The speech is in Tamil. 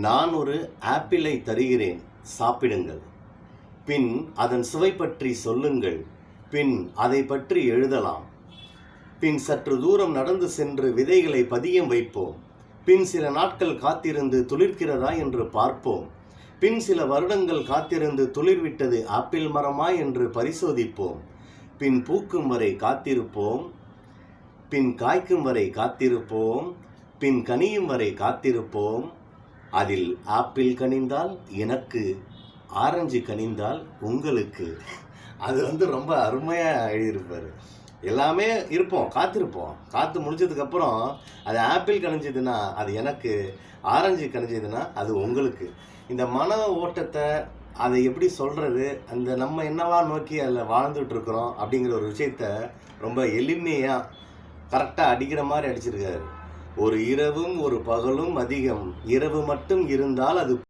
நான் ஒரு ஆப்பிளை தருகிறேன் சாப்பிடுங்கள். பின் அதன் சுவை பற்றி சொல்லுங்கள் பின் அதை பற்றி எழுதலாம். பின் சற்று தூரம் நடந்து சென்று விதைகளை பதியம் வைப்போம். பின் சில நாட்கள் காத்திருந்து துளிர்க்கிறதா என்று பார்ப்போம். பின் சில வருடங்கள் காத்திருந்து துளிர்விட்டது ஆப்பிள் மரமா என்று பரிசோதிப்போம். பின் பூக்கும் வரை காத்திருப்போம். பின் காய்க்கும் வரை காத்திருப்போம். பின் கனியும் வரை காத்திருப்போம். அதில் ஆப்பிள் கனிந்தால் எனக்கு ஆரஞ்சு கனிந்தால் உங்களுக்கு. அது வந்து ரொம்ப அருமையாக எழுதியிருப்பார். எல்லாமே இருப்போம் காத்திருப்போம். காத்து முடிஞ்சதுக்கப்புறம் அது ஆப்பிள் கணிஞ்சதுன்னா அது எனக்கு ஆரஞ்சு கணிஞ்சதுன்னா அது உங்களுக்கு. இந்த மன ஓட்டத்தை அதை எப்படி சொல்கிறது அந்த நம்ம என்னவா நோக்கி அதில் வாழ்ந்துட்டு இருக்கிறோம் அப்படிங்கிற ஒரு விஷயத்த ரொம்ப எளிமையாக கரெக்டாக அடிக்கிற மாதிரி அடிச்சிருக்காரு. ஒரு இரவும் ஒரு பகலும் அதிகம். இரவு மட்டும் இருந்தால் அது